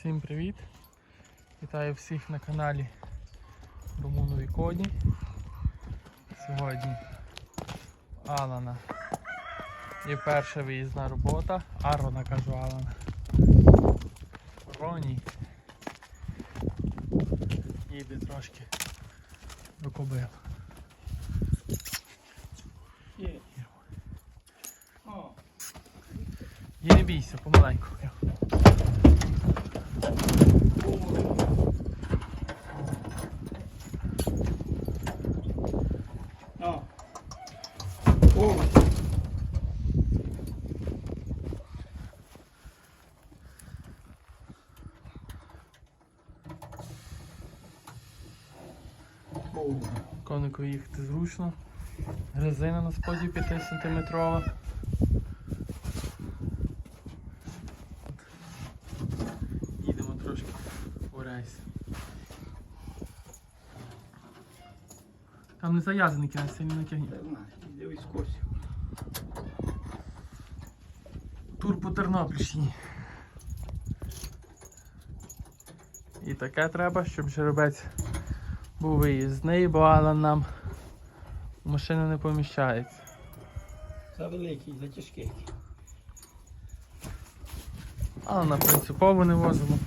Всім привіт! Вітаю всіх на каналі Румунові Коні. Сьогодні Алана і перша виїзна робота. Арона кажу Алана. Роні. Їде трошки до кобил. Є. Не бійся, помаленьку. о. О. О. Конику їхати зручно. Резина на споді 5 сантиметрова. Їдемо трошки по рейс. Там не зав'язаний кінець, сильно натягні. Та на, дивись косі. Тур по Тернопільщині. І таке треба, щоб жеребець був виїзний, бо Алан нам в машину не поміщається. За великий, за тяжкий. Алана принципово не возимо.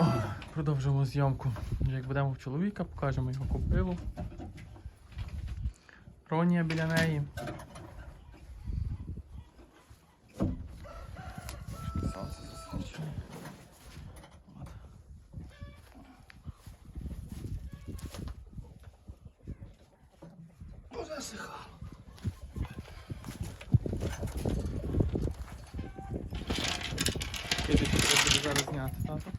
О, Продовжуємо зйомку. Як будемо в чоловіка, покажемо його купилу. Ронія біля неї. Треба зараз зняти, тато?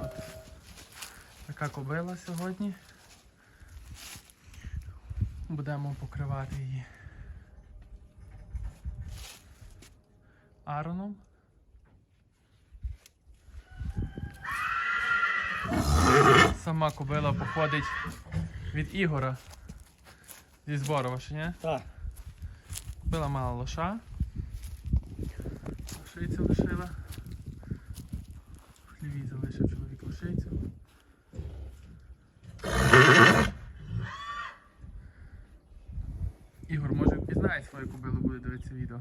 От. Така кобила сьогодні. Будемо покривати її ароном. Сама кобила походить від Ігора зі Зборова, чи ні? Так. Купила мала лоша. Лошицю лишила. В хліві залишив чоловік лошицю. Ігор, може впізнає свою кобилу, буде дивитися відео.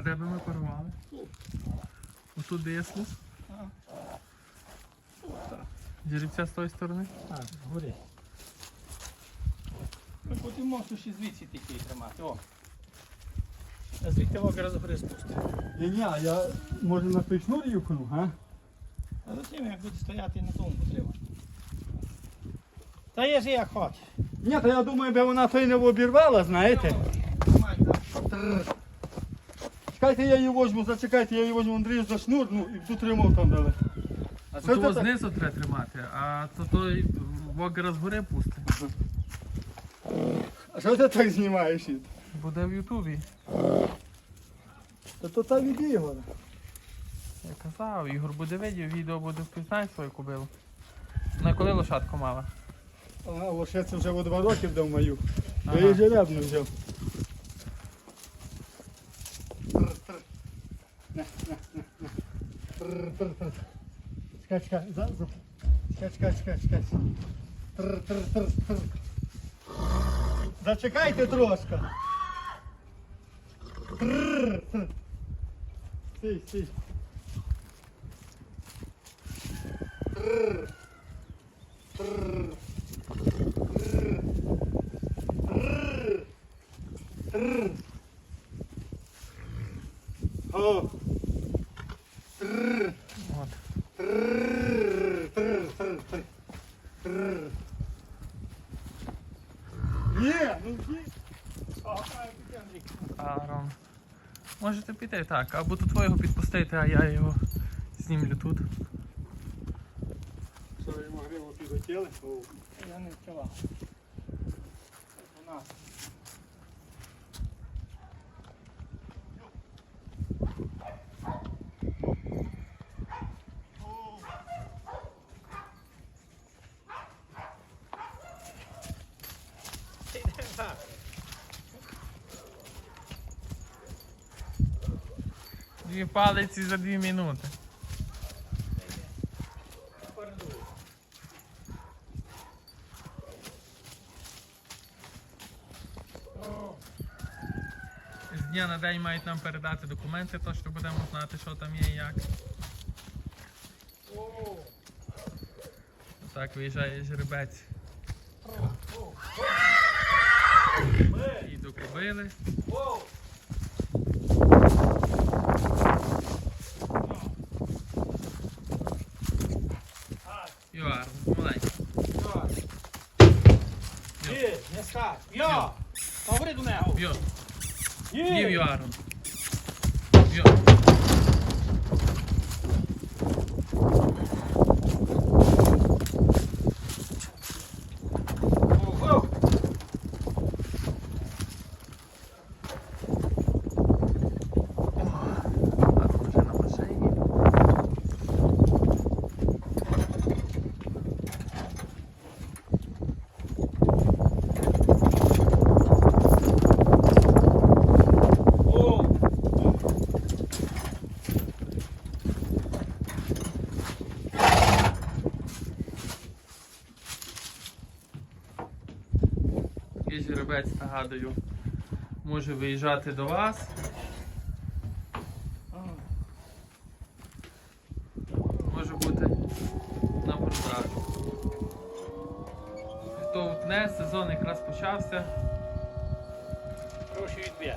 А де би ми порвали? Отут де є слух? Жеребця з тої сторони? Так, згори. Ми потім мосту ще звідси такий тримати. О. А звідти в якраз згори спустимо. Ні, ні, а я може на той шнур юхну, га? А затим як буде стояти на тому потримати. Та є ж як хочеш. Ні, то я думаю, би вона той не обірвала, знаєте. Тримай, так. Чекайте, я її возьму, зачекайте, я її возьму Андрію за шнур, ну і тут тримав там дали. А це так? знизу треба тримати, а то той вогера згори пусти. А що ти так знімаєш? Ід? Буде в Ютубі. Та то та від Ігора. Я казав, Ігор буде видів, відео буде впізнає свою кобилу. На коли лошадку мала? А лошець вже о два роки вдав мою. Я її жеребну взяв. Чекай, чекай, за, за. Чекай, чекай. Тр. Зачекайте трошки. Тр, тр. Стій, стій. Є, ну є. А, тут Можете піти так, або тут твого підпустити, а я його знімлю тут. Що йому грило підготіли? Я не відкривав. У Дві палиці за дві минути. З дня на день мають нам передати документи, то що будемо знати, що там є і як. Так виїжджає жеребець. І побили. Юар, маленький. Йо, не скач. Йо! Говори до нього. Йо. Б'є Є! Юаром. Жеребець, нагадую, може виїжджати до вас. Може бути на продажу. Хто утне, сезон якраз почався. Хороший відб'є.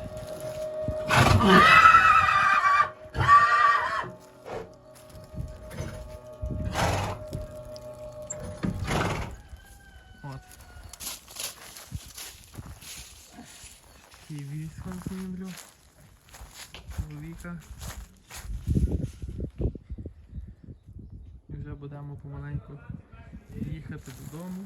Чоловіка. І вже будемо помаленьку їхати додому.